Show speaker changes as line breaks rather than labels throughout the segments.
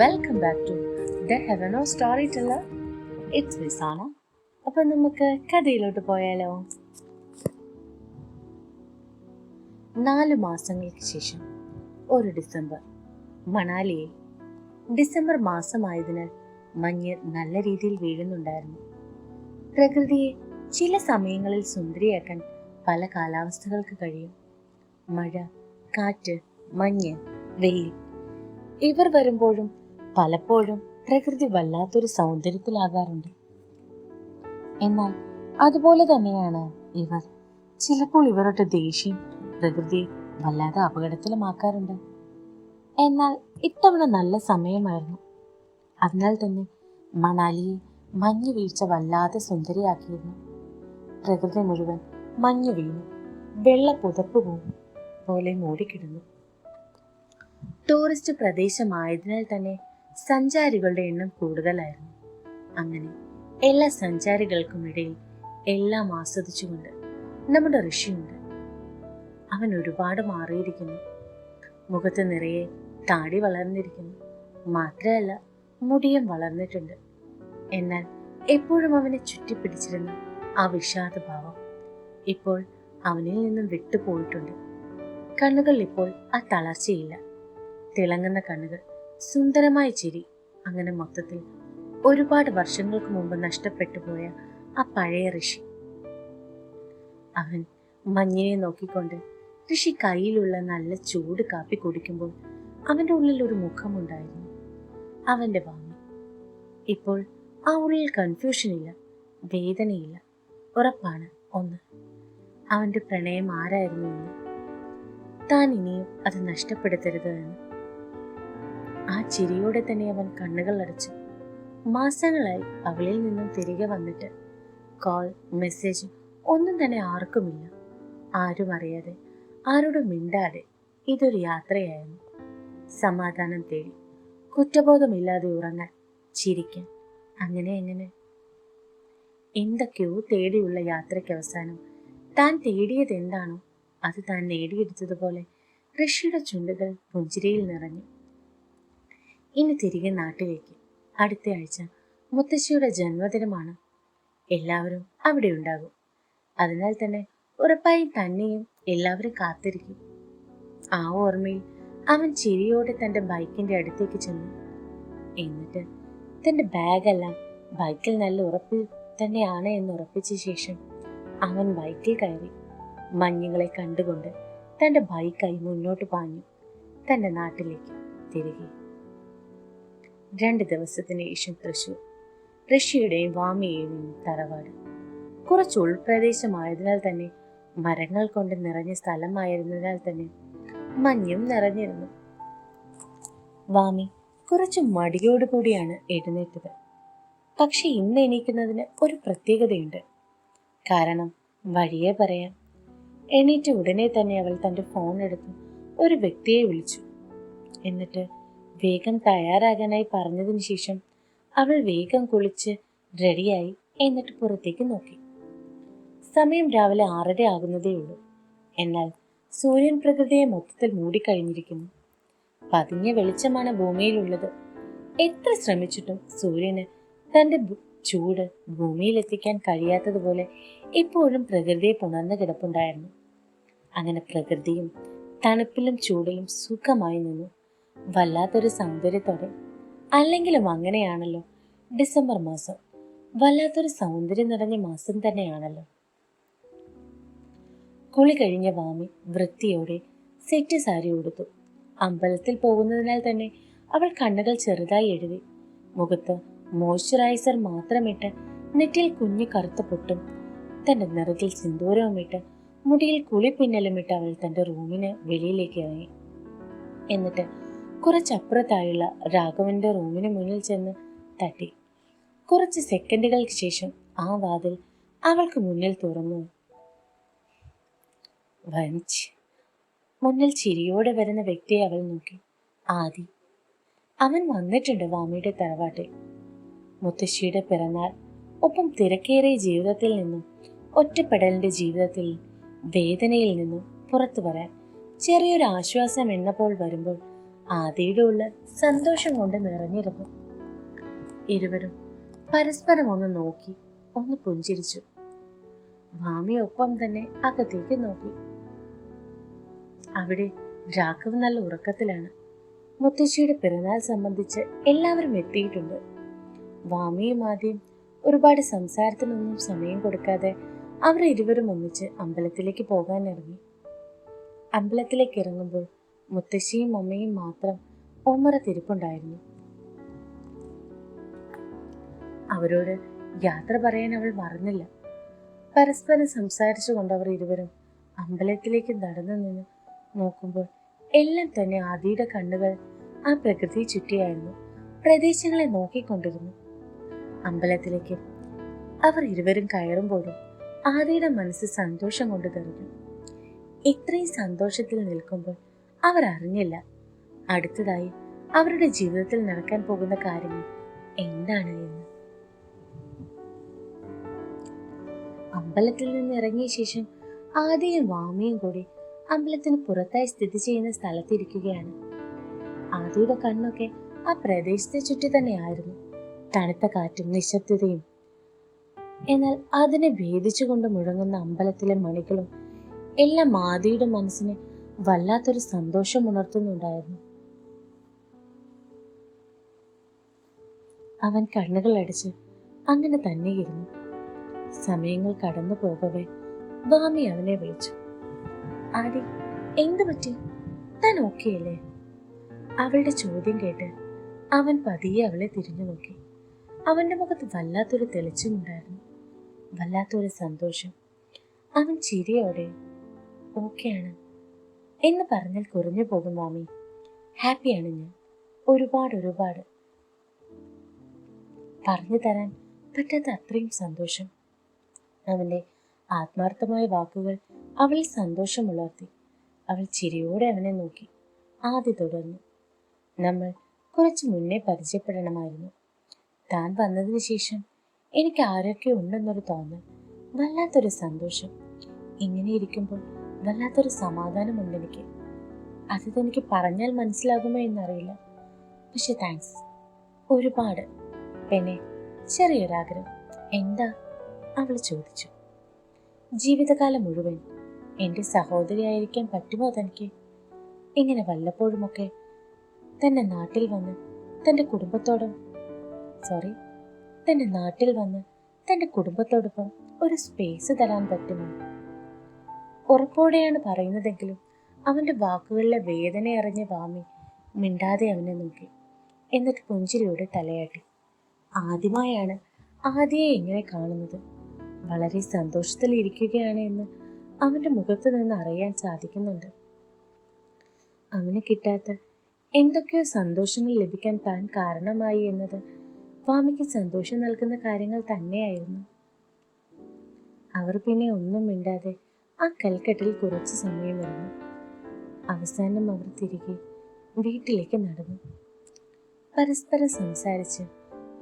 Welcome back to the of story teller it's വിസാന അപ്പം നമുക്ക് കഥയിലോട്ട് പോയാലോ? നാല് മാസങ്ങൾക്ക് ശേഷം ഒരു ഡിസംബർ. മണാലിയിൽ ഡിസംബർ മാസമായതിനാൽ മഞ്ഞ് നല്ല രീതിയിൽ വീഴുന്നുണ്ടായിരുന്നു. പ്രകൃതിയെ ചില സമയങ്ങളിൽ സുന്ദരിയാക്കാൻ പല കാലാവസ്ഥകൾക്ക് കഴിയും. മഴ കാറ്റ് മഞ്ഞ് വെയിൽ ഇവർ വരുമ്പോഴും പലപ്പോഴും പ്രകൃതി വല്ലാത്തൊരു സൗന്ദര്യത്തിലാകാറുണ്ട്. എന്നാൽ അതുപോലെ തന്നെയാണ് ഇവർ. ചിലപ്പോൾ ഇവരുടെ ദേഷ്യം പ്രകൃതിയെ വല്ലാതെ അപകടത്തിലുമാക്കാറുണ്ട്. എന്നാൽ ഇത്തവണ നല്ല സമയമായിരുന്നു. അതിനാൽ തന്നെ മണാലിയെ മഞ്ഞ് വീഴ്ച വല്ലാതെ സുന്ദരിയാക്കിയിരുന്നു. പ്രകൃതി മുഴുവൻ മഞ്ഞു വീണു. വെള്ള പുതപ്പ് പോകും പോലെ മൂടിക്കിടന്നു. ടൂറിസ്റ്റ് പ്രദേശമായതിനാൽ തന്നെ സഞ്ചാരികളുടെ എണ്ണം കൂടുതലായിരുന്നു. അങ്ങനെ എല്ലാ സഞ്ചാരികൾക്കും ഇടയിൽ എല്ലാം ആസ്വദിച്ചുകൊണ്ട് നമ്മുടെ ഋഷിയുണ്ട്. അവൻ ഒരുപാട് മാറിയിരിക്കുന്നു. മുഖത്ത് നിറയെ താടി വളർന്നിരിക്കുന്നു. മാത്രമല്ല മുടിയും വളർന്നിട്ടുണ്ട്. എന്നാൽ എപ്പോഴും അവനെ ചുറ്റിപ്പിടിച്ചിരുന്ന ആ വിഷാദഭാവം ഇപ്പോൾ അവനിൽ നിന്നും വിട്ടുപോയിട്ടുണ്ട്. കണ്ണുകൾ ഇപ്പോൾ ആ തളർച്ചയില്ല. തിളങ്ങുന്ന കണ്ണുകൾ സുന്ദരമായ ചിരി. അങ്ങനെ മൊത്തത്തിൽ ഒരുപാട് വർഷങ്ങൾക്ക് മുമ്പ് നഷ്ടപ്പെട്ടു പോയ ആ പഴയ ഋഷി. അവൻ മഞ്ഞിനെ നോക്കിക്കൊണ്ട് ഋഷി കയ്യിലുള്ള നല്ല ചൂട് കാപ്പി കുടിക്കുമ്പോൾ അവന്റെ ഉള്ളിൽ ഒരു മുഖമുണ്ടായിരുന്നു. അവന്റെ വാങ്ങി. ഇപ്പോൾ ആ ഉള്ളിൽ കൺഫ്യൂഷൻ ഇല്ല വേദനയില്ല ഉറപ്പാണ്. ഒന്ന് അവന്റെ പ്രണയം ആരായിരുന്നു എന്ന്. താൻ ഇനിയും അത് നഷ്ടപ്പെടുത്തരുത് എന്ന്. ആ ചിരിയോടെ തന്നെ അവൻ കണ്ണുകൾ അടച്ചു മാസങ്ങളായി അവളിൽ നിന്നും തിരികെ വന്നിട്ട് കോൾ മെസ്സേജ് ഒന്നും തന്നെ ആർക്കുമില്ല. ആരും അറിയാതെ ആരോടും മിണ്ടാതെ ഇതൊരു യാത്രയായിരുന്നു. സമാധാനം തേടി കുറ്റബോധമില്ലാതെ ഉറങ്ങാൻ ചിരിക്കാൻ അങ്ങനെ എങ്ങനെ? എന്തൊക്കെയോ തേടിയുള്ള യാത്രയ്ക്ക് അവസാനം താൻ തേടിയത് എന്താണോ അത് താൻ നേടിയെടുത്തതുപോലെ ഋഷിയുടെ ചുണ്ടുകൾ പുഞ്ചിരിയിൽ നിറഞ്ഞു. ഇനി തിരികെ നാട്ടിലേക്ക്. അടുത്ത ആഴ്ച മുത്തശ്ശിയുടെ ജന്മദിനമാണ്. എല്ലാവരും അവിടെ ഉണ്ടാകും. അതിനാൽ തന്നെ ഉറപ്പായും തന്നെയും എല്ലാവരും കാത്തിരിക്കും. ആ ഓർമ്മയിൽ അവൻ ചിരിയോടെ തന്റെ ബൈക്കിന്റെ അടുത്തേക്ക് ചെന്നു. എന്നിട്ട് തന്റെ ബാഗെല്ലാം ബൈക്കിൽ നല്ല ഉറപ്പിൽ തന്നെയാണ് എന്ന് ഉറപ്പിച്ച ശേഷം അവൻ ബൈക്കിൽ കയറി മഞ്ഞുകളെ കണ്ടുകൊണ്ട് തന്റെ ബൈക്കായി മുന്നോട്ട് പാഞ്ഞു. തന്റെ നാട്ടിലേക്ക് തിരികെ രണ്ട് ദിവസത്തിന് ശേഷം തൃശൂർ. ഋഷിയുടെയും വാമിയുടെയും തറവാട്. കുറച്ച് ഉൾപ്രദേശമായതിനാൽ തന്നെ മരങ്ങൾ കൊണ്ട് നിറഞ്ഞ സ്ഥലമായിരുന്നതിനാൽ തന്നെ മഞ്ഞും നിറഞ്ഞിരുന്നു. വാമി കുറച്ച് മടിയോടുകൂടിയാണ് എഴുന്നേറ്റത്. പക്ഷെ ഇന്ന് എണീക്കുന്നതിന് ഒരു പ്രത്യേകതയുണ്ട്. കാരണം വഴിയെ പറയാം. എണീറ്റ് ഉടനെ തന്നെ അവൾ തന്റെ ഫോൺ എടുത്ത് ഒരു വ്യക്തിയെ വിളിച്ചു. എന്നിട്ട് വേഗം തയ്യാറാകാനായി പറഞ്ഞതിന് ശേഷം അവൾ വേഗം കുളിച്ച് റെഡിയായി എന്നിട്ട് പുറത്തേക്ക് നോക്കി. സമയം രാവിലെ ആറര ആകുന്നതേ ഉള്ളൂ. എന്നാൽ സൂര്യൻ പ്രകൃതിയെ മൊത്തത്തിൽ മൂടിക്കഴിഞ്ഞിരിക്കുന്നു. പതിഞ്ഞ വെളിച്ചമാണ് ഭൂമിയിലുള്ളത്. എത്ര ശ്രമിച്ചിട്ടും സൂര്യന് തന്റെ ചൂട് ഭൂമിയിലെത്തിക്കാൻ കഴിയാത്തതുപോലെ ഇപ്പോഴും പ്രകൃതിയെ പുണർന്നു കിടപ്പുണ്ടായിരുന്നു. അങ്ങനെ പ്രകൃതിയും തണുപ്പിലും ചൂടിലും സുഖമായി നിന്നു. വല്ലാത്തൊരു സൗന്ദര്യത്തോടെ അല്ലെങ്കിലും അങ്ങനെയാണല്ലോ ഡിസംബർ മാസം വല്ലാത്തൊരു സൗന്ദര്യം നിറഞ്ഞ മാസം തന്നെയാണല്ലോ. കുളി കഴിഞ്ഞ വാമി വൃത്തിയോടെ സെറ്റ് സാരി ഉടുത്തു. അമ്പലത്തിൽ പോകുന്നതിനാൽ തന്നെ അവൾ കണ്ണുകൾ ചെറുതായി എഴുതി. മുഖത്ത് മോയ്സ്ചറൈസർ മാത്രമിട്ട് നെറ്റിയിൽ കുഞ്ഞു കറുത്ത പൊട്ടും തന്റെ നിറത്തിൽ സിന്ദൂരവുമിട്ട് മുടിയിൽ കുളിപ്പിന്നലുമിട്ട് അവൾ തന്റെ റൂമിന് വെളിയിലേക്ക് ഇറങ്ങി. എന്നിട്ട് കുറച്ചപ്പുറത്തായുള്ള രാഘവന്റെ റൂമിന് മുന്നിൽ ചെന്ന് തട്ടി. കുറച്ച് സെക്കൻഡുകൾക്ക് ശേഷം ആ വാതിൽ അവൾക്ക് മുന്നിൽ തുറന്നു. വഞ്ച്. മുന്നിൽ ചിരിയോടെ വരുന്ന വ്യക്തിയെ അവൾ നോക്കി. ആദി. അവൻ വന്നിട്ടുണ്ട് വാമിയുടെ തറവാട്ടിൽ. മുത്തശ്ശിയുടെ പിറന്നാൾ. ഒപ്പം തിരക്കേറിയ ജീവിതത്തിൽ നിന്നും ഒറ്റപ്പെടലിന്റെ ജീവിതത്തിൽ വേദനയിൽ നിന്നും പുറത്തു വരാൻ ചെറിയൊരു ആശ്വാസം എന്നപ്പോൾ വരുമ്പോൾ ആദിയുടെ ഉള്ളിൽ സന്തോഷം കൊണ്ട് നിറഞ്ഞിരുന്നു. ഇരുവരും പരസ്പരം ഒന്ന് നോക്കി ഒന്ന് പുഞ്ചിരിച്ചു. മാമിയൊപ്പം തന്നെ അകത്തേക്ക് നോക്കി. അവിടെ രാഘവ് നല്ല ഉറക്കത്തിലാണ്. മുത്തശ്ശിയുടെ പിറന്നാൾ സംബന്ധിച്ച് എല്ലാവരും എത്തിയിട്ടുണ്ട്. വാമിയും ആദ്യം ഒരുപാട് സംസാരത്തിനൊന്നും സമയം കൊടുക്കാതെ അവർ ഇരുവരും ഒന്നിച്ച് അമ്പലത്തിലേക്ക് പോകാൻ ഇറങ്ങി അമ്പലത്തിലേക്ക് ഇറങ്ങുമ്പോൾ മുത്തശ്ശിയും അമ്മയും മാത്രം ഒമ്മറ തിരിപ്പുണ്ടായിരുന്നു. അവരോട് യാത്ര പറയാൻ അവൾ മറന്നില്ല. പരസ്പരം സംസാരിച്ചുകൊണ്ട് അവർ ഇരുവരും അമ്പലത്തിലേക്ക് നടന്നു നിന്ന് നോക്കുമ്പോൾ എല്ലാം തന്നെ ആദിയുടെ കണ്ണുകൾ ആ പ്രകൃതി ചുറ്റിയായിരുന്നു. പ്രദേശങ്ങളെ നോക്കിക്കൊണ്ടിരുന്നു. അമ്പലത്തിലേക്ക് അവർ ഇരുവരും കയറുമ്പോഴും ആദിയുടെ മനസ്സ് സന്തോഷം കൊണ്ട് തെറിഞ്ഞു. ഇത്രയും സന്തോഷത്തിൽ നിൽക്കുമ്പോൾ അവർ അറിഞ്ഞില്ല അടുത്തതായി അവരുടെ ജീവിതത്തിൽ നടക്കാൻ പോകുന്ന കാര്യങ്ങൾ എന്താണ് എന്ന്. അമ്പലത്തിൽ നിന്ന് ഇറങ്ങിയ ശേഷം ആദ്യം വാമിയും കൂടി അമ്പലത്തിന് പുറത്തായി സ്ഥിതി ചെയ്യുന്ന സ്ഥലത്തിരിക്കുകയാണ്. ആദിയുടെ കണ്ണൊക്കെ ആ പ്രദേശത്തെ ചുറ്റി തന്നെയായിരുന്നു. തണുത്ത കാറ്റും നിശബ്ദതയും. എന്നാൽ അതിനെ ഭേദിച്ചുകൊണ്ട് മുഴങ്ങുന്ന അമ്പലത്തിലെ മണികളും എല്ലാം ആദിയുടെ മനസ്സിന് വല്ലാത്തൊരു സന്തോഷം ഉണർത്തുന്നുണ്ടായിരുന്നു. അവൻ കണ്ണുകൾ അടിച്ച് അങ്ങനെ തന്നെ ഇരുന്നു. സമയങ്ങൾ കടന്നു പോകവേ വാമി അവനെ വിളിച്ചു. ആടി എന്തു പറ്റി? താൻ ഓക്കെ അല്ലേ? അവളുടെ ചോദ്യം കേട്ട് അവൻ പതിയെ അവളെ തിരിഞ്ഞു നോക്കി. അവന്റെ മുഖത്ത് വല്ലാത്തൊരു തെളിച്ചമുണ്ടായിരുന്നു വല്ലാത്തൊരു സന്തോഷം. അവൻ ചിരിയോടെ ഓക്കെയാണ് എന്ന് പറഞ്ഞാൽ കുറഞ്ഞു പോകും മാമി. ഹാപ്പിയാണ് ഞാൻ. ഒരുപാട് ഒരുപാട്. പറഞ്ഞു തരാൻ പറ്റാത്ത അത്രയും സന്തോഷം. അവന്റെ ആത്മാർത്ഥമായ വാക്കുകൾ അവളിൽ സന്തോഷമുളർത്തി അവൾ ചിരിയോടെ അവനെ നോക്കി. ആദ്യ തുടർന്നു. നമ്മൾ കുറച്ച് മുന്നേ പരിചയപ്പെടണമായിരുന്നു. താൻ വന്നതിന് ശേഷം എനിക്ക് ആരൊക്കെ ഉണ്ടെന്നൊരു തോന്നൽ വല്ലാത്തൊരു സന്തോഷം. ഇങ്ങനെ ഇരിക്കുമ്പോൾ വല്ലാത്തൊരു സമാധാനമുണ്ട് എനിക്ക്. അത് പറഞ്ഞാൽ മനസ്സിലാകുമോ എന്നറിയില്ല. പക്ഷെ താങ്ക്സ്. ഒരുപാട്. പിന്നെ ചെറിയൊരാഗ്രഹം. എന്താ? അവൾ ചോദിച്ചു. ജീവിതകാലം മുഴുവൻ എന്റെ സഹോദരിയായിരിക്കാൻ പറ്റുമോ തനിക്ക്? ഇങ്ങനെ വല്ലപ്പോഴുമൊക്കെ തന്നെ നാട്ടിൽ വന്ന് തന്റെ കുടുംബത്തോടും സോറി. തന്റെ നാട്ടിൽ വന്ന് തന്റെ കുടുംബത്തോടൊപ്പം ഒരു സ്പേസ് തരാൻ പറ്റുമോ? ഉറപ്പോടെയാണ് പറയുന്നതെങ്കിലും അവന്റെ വാക്കുകളിലെ വേദന അറിഞ്ഞ വാമി മിണ്ടാതെ അവനെ നോക്കി. എന്നിട്ട് പുഞ്ചിരിയോടെ തലയാട്ടി. ആദ്യമായാണ് ആദ്യയെ ഇങ്ങനെ കാണുന്നത്. വളരെ സന്തോഷത്തിൽ ഇരിക്കുകയാണ് എന്ന് അവന്റെ മുഖത്ത് നിന്ന് അറിയാൻ സാധിക്കുന്നുണ്ട്. അവന് കിട്ടാത്ത എന്തൊക്കെയോ സന്തോഷങ്ങൾ ലഭിക്കാൻ താൻ കാരണമായി എന്നത് വാമിക്ക് സന്തോഷം നൽകുന്ന കാര്യങ്ങൾ തന്നെയായിരുന്നു. അവർ പിന്നെ ഒന്നും മിണ്ടാതെ ആ കൽക്കെട്ടിൽ കുറച്ച് സമയം സമയമിരുന്നു അവസാനം അവർ തിരികെ വീട്ടിലേക്ക് നടന്നു. പരസ്പരം സംസാരിച്ച്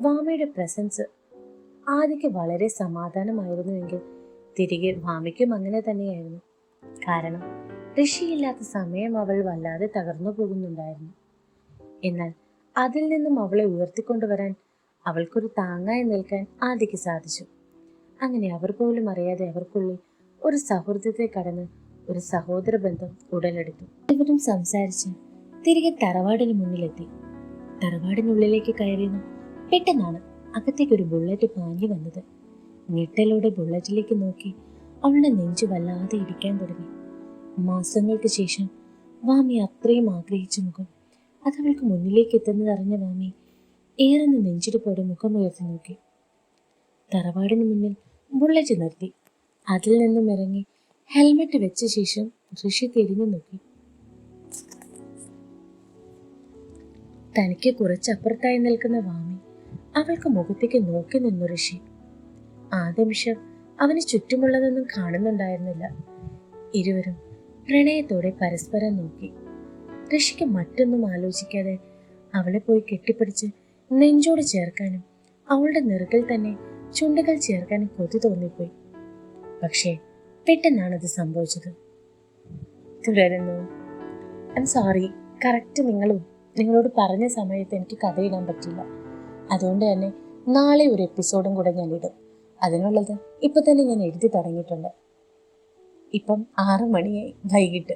വാമയുടെ പ്രസൻസ് ആദിക്ക് വളരെ സമാധാനമായിരുന്നുവെങ്കിൽ തിരികെ വാമയ്ക്കും അങ്ങനെ തന്നെയായിരുന്നു. കാരണം ഋഷിയില്ലാത്ത സമയം അവൾ വല്ലാതെ തകർന്നു പോകുന്നുണ്ടായിരുന്നു. എന്നാൽ അതിൽ നിന്നും അവളെ ഉയർത്തിക്കൊണ്ടുവരാൻ അവൾക്കൊരു താങ്ങായി നിൽക്കാൻ ആദിക്ക് സാധിച്ചു. അങ്ങനെ അവർ പോലും അറിയാതെ അവർക്കുള്ളിൽ ഒരു സൗഹൃദത്തെ കടന്ന് ഒരു സഹോദര ബന്ധം ഉടലെടുത്തു. ഇവരും സംസാരിച്ച് തിരികെ തറവാടിന് മുന്നിലെത്തി. തറവാടിനുള്ളിലേക്ക് കയറിയതും പെട്ടെന്നാണ് അകത്തേക്ക് ഒരു ബുള്ളറ്റ് പാഞ്ഞു വന്നത്. ഞെട്ടലോടെ ബുള്ളറ്റിലേക്ക് നോക്കി അവളുടെ നെഞ്ചു വല്ലാതെ ഇടിക്കാൻ തുടങ്ങി. മാസങ്ങൾക്ക് ശേഷം വാമി അത്രയും ആഗ്രഹിച്ച മുഖം അതവൾക്ക് മുന്നിലേക്ക് എത്തുന്നതറിഞ്ഞ വാമി ഏറെ നെഞ്ചിടിപ്പോടെ മുഖമുയർത്തി നോക്കി. തറവാടിന് മുന്നിൽ ബുള്ളറ്റ് നിർത്തി. അതിൽ നിന്നും ഇറങ്ങി ഹെൽമെറ്റ് വെച്ച ശേഷം ഋഷി തിരിഞ്ഞു നോക്കി. തനിക്ക് കുറച്ചപ്പുറത്തായി നിൽക്കുന്ന വാമി അവൾക്ക് മുഖത്തേക്ക് നോക്കി നിന്നു ഋഷി. ആ നിമിഷം അവന് ചുറ്റുമുള്ളതൊന്നും കാണുന്നുണ്ടായിരുന്നില്ല. ഇരുവരും പ്രണയത്തോടെ പരസ്പരം നോക്കി. ഋഷിക്ക് മറ്റൊന്നും ആലോചിക്കാതെ അവളെ പോയി കെട്ടിപ്പിടിച്ച് നെഞ്ചോട് ചേർക്കാനും അവളുടെ നെറുകിൽ തന്നെ ചുണ്ടുകൾ ചേർക്കാനും കൊതി തോന്നിപ്പോയി. പക്ഷേ പെട്ടെന്നാണത് സംഭവിച്ചത്. തുടരുന്നു. ഐ സോറി കറക്റ്റ് നിങ്ങൾ നിങ്ങളോട് പറഞ്ഞ സമയത്ത് എനിക്ക് കഥ ഇടാൻ പറ്റില്ല. അതുകൊണ്ട് തന്നെ നാളെ ഒരു എപ്പിസോഡും കൂടെ ഞാൻ ഇടും അതിനുള്ളത് ഇപ്പൊ തന്നെ ഞാൻ എഴുതി തുടങ്ങിയിട്ടുണ്ട്. ഇപ്പം ആറു മണിയായി വൈകിട്ട്.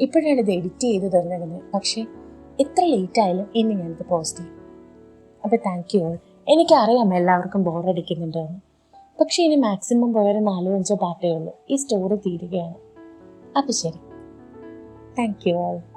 ഇപ്പോഴാണ് ഇത് എഡിറ്റ് ചെയ്ത് തന്നിരുന്നത് പക്ഷേ എത്ര ലേറ്റ് ആയാലും ഇന്ന് ഞാനിത് പോസ്റ്റ് ചെയ്യും. അപ്പോൾ താങ്ക് യു എനിക്കറിയാം എല്ലാവർക്കും ബോറടിക്കുന്നുണ്ടെന്ന് പക്ഷേ ഇനി മാക്സിമം പോയൊരു നാലോ അഞ്ചോ പാർട്ടേ ഉള്ളൂ. ഈ സ്റ്റോറി തീരുകയാണ്. അപ്പോൾ ശരി. Thank you all